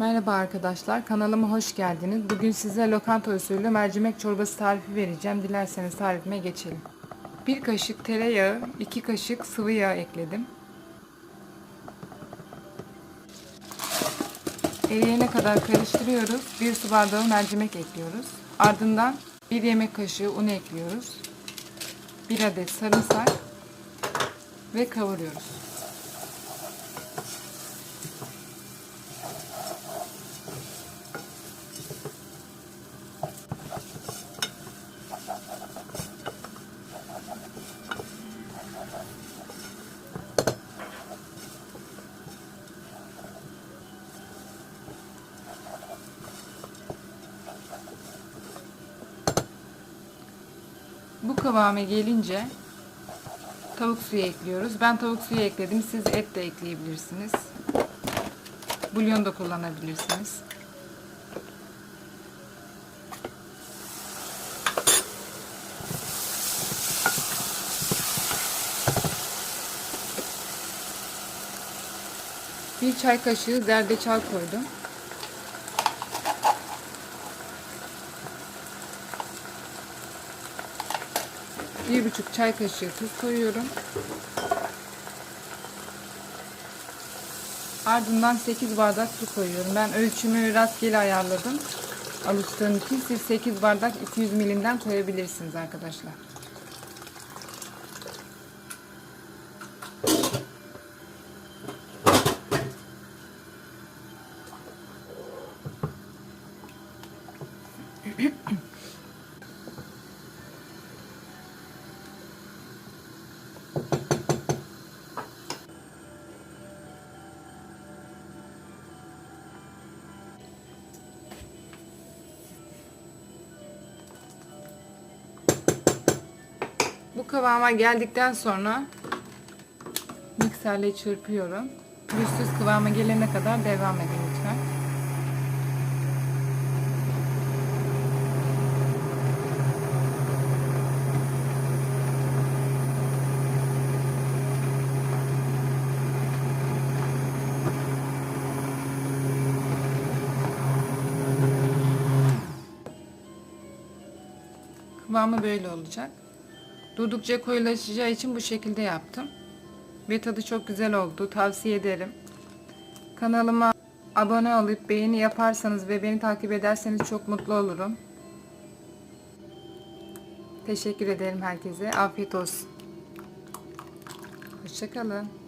Merhaba arkadaşlar, kanalıma hoş geldiniz. Bugün size lokanta usulü mercimek çorbası tarifi vereceğim. Dilerseniz tarifime geçelim. 1 kaşık tereyağı, 2 kaşık sıvı yağ ekledim. Eriyene kadar karıştırıyoruz. 1 su bardağı mercimek ekliyoruz. Ardından 1 yemek kaşığı un ekliyoruz. 1 adet sarımsak ve kavuruyoruz. Bu kıvama gelince tavuk suyu ekliyoruz. Ben tavuk suyu ekledim. Siz et de ekleyebilirsiniz. Bulyon da kullanabilirsiniz. Bir çay kaşığı zerdeçal koydum. Bir buçuk çay kaşığı tuz koyuyorum. Ardından 8 bardak su koyuyorum. Ben ölçümü rastgele ayarladım. Alıştığım için siz 8 bardak 200 milimden koyabilirsiniz arkadaşlar. Bu kıvama geldikten sonra mikserle çırpıyorum. Pürüzsüz kıvama gelene kadar devam edin lütfen. Kıvamı böyle olacak. Durdukça koyulaşacağı için bu şekilde yaptım. Ve tadı çok güzel oldu. Tavsiye ederim. Kanalıma abone olup beğeni yaparsanız ve beni takip ederseniz çok mutlu olurum. Teşekkür ederim herkese. Afiyet olsun. Hoşçakalın.